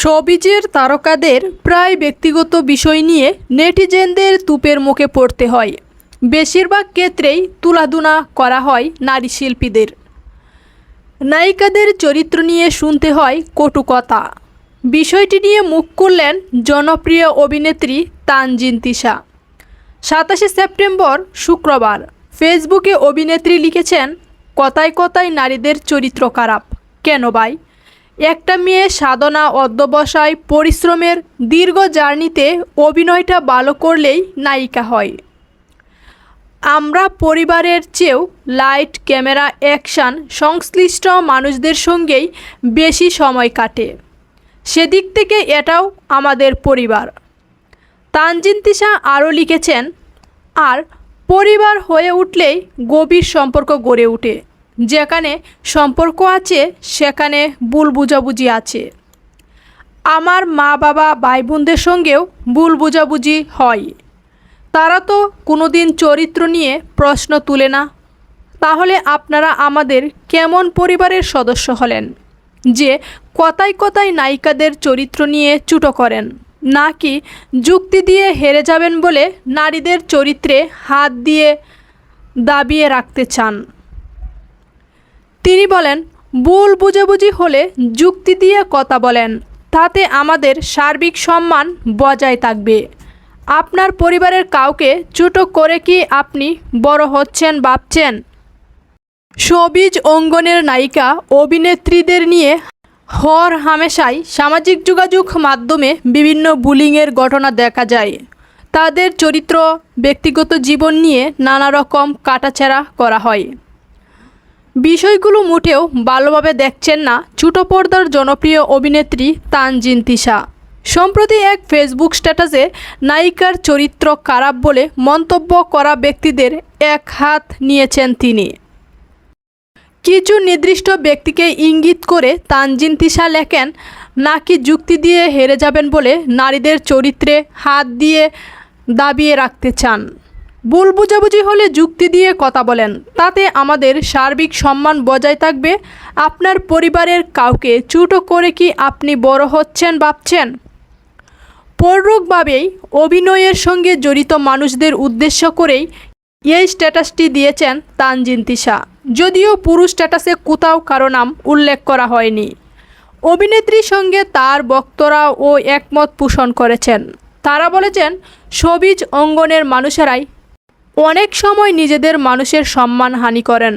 সবিজের তারকাদের প্রায় ব্যক্তিগত বিষয় নিয়ে নেটিজেনদের তুপের মুখে পড়তে হয়। বেশিরভাগ ক্ষেত্রেই তুলাধুনা করা হয় নারী শিল্পীদের। নায়িকাদের চরিত্র নিয়ে শুনতে হয় কটু কথা। বিষয়টি নিয়ে মুখ খুললেন জনপ্রিয় অভিনেত্রী তানজিন তিশা। সাতাশে সেপ্টেম্বর শুক্রবার ফেসবুকে অভিনেত্রী লিখেছেন, কথায় কথায় নারীদের চরিত্র খারাপ। কেন ভাই? একটা মেয়ে সাধনা অধ্যবসায় পরিশ্রমের দীর্ঘ জার্নিতে অভিনয়টা ভালো করলেই নায়িকা হয়। আমরা পরিবারের চেয়েও লাইট, ক্যামেরা, অ্যাকশন, সংশ্লিষ্ট মানুষদের সঙ্গেই বেশি সময় কাটে। সেদিক থেকে এটাও আমাদের পরিবার। তানজিন তিশা আরও লিখেছেন, আর পরিবার হয়ে উঠলেই গভীর সম্পর্ক গড়ে ওঠে। যেখানে সম্পর্ক আছে, সেখানে ভুল বুঝাবুঝি আছে। আমার মা বাবা ভাই বোনদের সঙ্গেও ভুল বুঝাবুঝি হয়। তারা তো কোনোদিন চরিত্র নিয়ে প্রশ্ন তুলে না। তাহলে আপনারা আমাদের কেমন পরিবারের সদস্য হলেন? যে কথায় কথায় নায়িকাদের চরিত্র নিয়ে চুটো করেন, নাকি যুক্তি দিয়ে হেরে যাবেন বলে নারীদের চরিত্রে হাত দিয়ে দাবিয়ে রাখতে চান? তিনি বলেন, ভুল বুঝাবুঝি হলে যুক্তি দিয়ে কথা বলেন। তাতে আমাদের সার্বিক সম্মান বজায় থাকবে। আপনার পরিবারের কাউকে ছোটো করে কি আপনি বড় হচ্ছেন, ভাবছেন? সবিজ অঙ্গনের নায়িকা অভিনেত্রীদের নিয়ে হর হামেশাই সামাজিক যোগাযোগ মাধ্যমে বিভিন্ন বুলিংয়ের ঘটনা দেখা যায়। তাদের চরিত্র, ব্যক্তিগত জীবন নিয়ে নানা রকম কাটাছেড়া করা হয়। বিষয়গুলো মোটেও ভালোভাবে দেখছেন না ছোটো পর্দার জনপ্রিয় অভিনেত্রী তানজিন তিশা। সম্প্রতি এক ফেসবুক স্ট্যাটাসে নায়িকার চরিত্র খারাপ বলে মন্তব্য করা ব্যক্তিদের এক হাত নিয়েছেন তিনি। কিছু নির্দিষ্ট ব্যক্তিকে ইঙ্গিত করে তানজিন তিশা লেখেন, নাকি যুক্তি দিয়ে হেরে যাবেন বলে নারীদের চরিত্রে হাত দিয়ে দাবিয়ে রাখতে চান। ভুল বুঝাবুঝি হলে যুক্তি দিয়ে কথা বলেন। তাতে আমাদের সার্বিক সম্মান বজায় থাকবে। আপনার পরিবারের কাউকে চুটো করে কি আপনি বড় হচ্ছেন, ভাবছেন? পরোক্ষভাবেই অভিনয়ের সঙ্গে জড়িত মানুষদের উদ্দেশ্য করেই এই স্ট্যাটাসটি দিয়েছেন তানজিন তিশা। যদিও পুরো স্ট্যাটাসে কোথাও কারও নাম উল্লেখ করা হয়নি। অভিনেত্রীর সঙ্গে তার বক্তরাও ও একমত পোষণ করেছেন। তারা বলেছেন, সবিজ অঙ্গনের মানুষেরাই অনেক সময় নিজেদের মানুষের সম্মান হানি করেন।